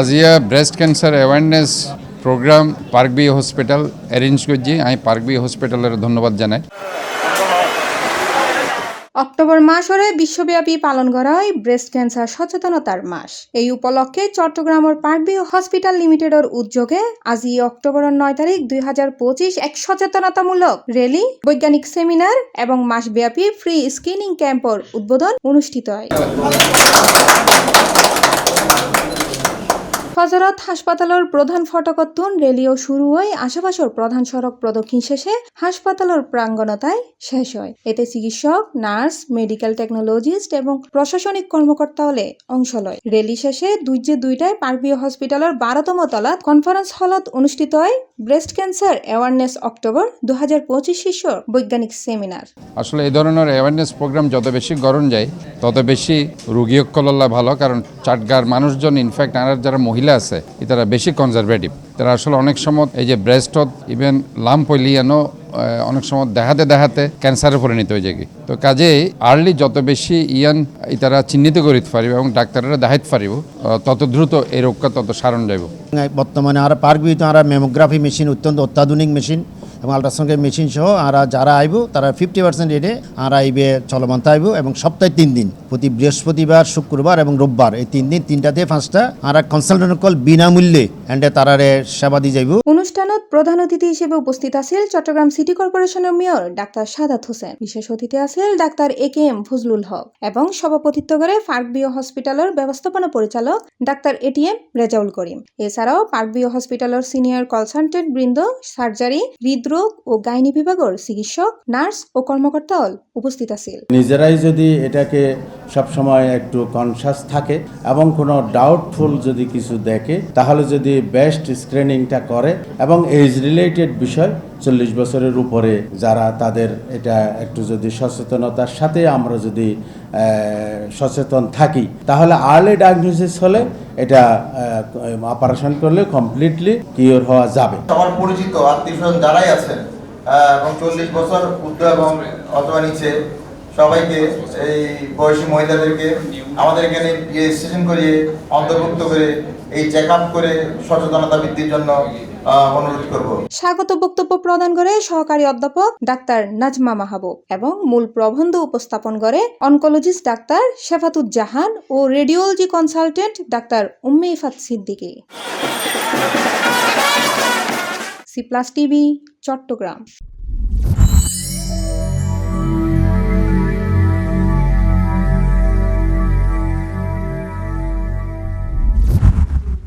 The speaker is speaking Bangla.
আজিয়া breast cancer awareness program Park View hospital arrange করছি। আমি পার্ক বি হসপিটালের ধন্যবাদ জানাই। অক্টোবর মাস হলে বিশ্বব্যাপী পালন করা হয় ব্রেস্ট ক্যান্সার সচেতনতার মাস। এই উপলক্ষে চট্টগ্রামের পার্কভিউ হসপিটাল লিমিটেডের উদ্যোগে আজি অক্টোবরের নয় তারিখ দুই হাজার পঁচিশ এক সচেতনতামূলক র্যালি বৈজ্ঞানিক সেমিনার এবং মাসব্যাপী ফ্রি স্ক্রিনিং ক্যাম্পের উদ্বোধন অনুষ্ঠিত হয়। হজরত হাসপাতালের প্রধান ফটকতুন রেলিও শুরু হয় আশেপাশের প্রধান সড়ক প্রদক্ষিণ শেষে হাসপাতালের প্রাঙ্গণতায় শেষ হয়। এতে চিকিৎসক, নার্স, মেডিকেল টেকনোলজিস্ট এবং প্রশাসনিক কর্মকর্তা হলে অংশ লয়। রেলি শেষে দুই যে দুইটায় পার্কবিও হসপিটালের বারোতম তলাত কনফারেন্স হলত অনুষ্ঠিত হয় ব্রেস্ট ক্যান্সার অ্যাওয়ারনেস অক্টোবর দু হাজার পঁচিশ শীর্ষক বৈজ্ঞানিক সেমিনার। আসলে এই ধরনের অ্যাওয়ারনেস প্রোগ্রাম যত বেশি গরম যায়, তত বেশি রুগীয়কল্লা ভালো, কারণ চাটগার মানুষজন, ইনফ্যাক্ট আর যারা মহিলা আছে তারা বেশি কনজারভেটিভ তারা আসলে অনেক সময় এই যে ব্রেস্টত ইভেন লাম পইলিয়ানো অনেক সময় দেখাতে দেখাতে ক্যান্সারে পরিণত হয়ে যায়। তো কাজেই আর্লি যত বেশি ইয়ান তারা চিহ্নিত করিতে পারিব এবং ডাক্তাররা দেখাইতে পারিব তত দ্রুত এই রোগটা তত সারণ যাইব বর্তমানে আর পার্ক বিতে আর মেমোগ্রাফি মেশিন অত্যন্ত অত্যাধুনিক মেশিন এবং আল্ট্রাসাউন্ডের মেশিন সহ আর যারা আইব, তারা ফিফটি পার্সেন্ট রেটে আর আইবে চলমান আইব এবং সপ্তাহে তিন দিন, প্রতি বৃহস্পতিবার, শুক্রবার এবং রোববার। এই তিন দিন, তিনটাতে পাঁচটা আর কনসালটেন্ট কল বিনামূল্যে এন্ডে তারারে সেবা দিয়ে যাইব। অনুষ্ঠানত প্রধান অতিথি হিসেবে উপস্থিত আছিল চট্টগ্রাম সিটি কর্পোরেশনের মেয়র ডাক্তার সাদাত হোসেন। বিশেষ অতিথি আছিল doctor A K M Fazlul Haque এবং সভাপতিত্ব করে পার্ক বিও হসপিটালের ব্যবস্থাপনা পরিচালক ডাক্তার এটিএম রেজাউল করিম। এছাড়াও পার্ক বিও হসপিটালের সিনিয়র কনসালটেন্ট বৃন্দ সার্জারি হৃদরোগ ও গাইনি বিভাগের চিকিৎসক নার্স ও কর্মকর্তা হল উপস্থিত আছিল নিজেরাই যদি এটাকে সবসময় একটু কনসাস থাকে এবং কোনো ডাউটফুল যদি কিছু দেখে তাহলে যদি বেস্ট স্ক্রিনিংটা করে এবং এজ রিলেটেড বিষয় চল্লিশ বছরের উপরে যারা তাদের এটা একটু যদি সচেতনতার সাথে আমরা যদি সচেতন থাকি, তাহলে আর্লি ডায়াগনোসিস হলে এটা অপারেশন করলে কমপ্লিটলি কিওর হওয়া যাবে। সবার পরিচিত আত্মীয় যারাই আছেন এবং চল্লিশ বছর ঊর্ধ্ব এবং অথবা নিচে সবাইকে এই বয়সী মহিলাদেরকে আমাদের এখানে রেজিস্ট্রেশন করিয়ে অন্তর্ভুক্ত করে এই চেক করে সচেতনতা বৃদ্ধির জন্য স্বাগত বক্তব্য প্রদান করে সহকারী অধ্যাপক ডাক্তার নাজমা মাহবুব এবং মূল প্রবন্ধ উপস্থাপন করে অনকোলজিস্ট ডাক্তার শেফাতুজ্জাহান ও radiology consultant doctor Umme Ifat Siddiqui. C plus TV Chattogram.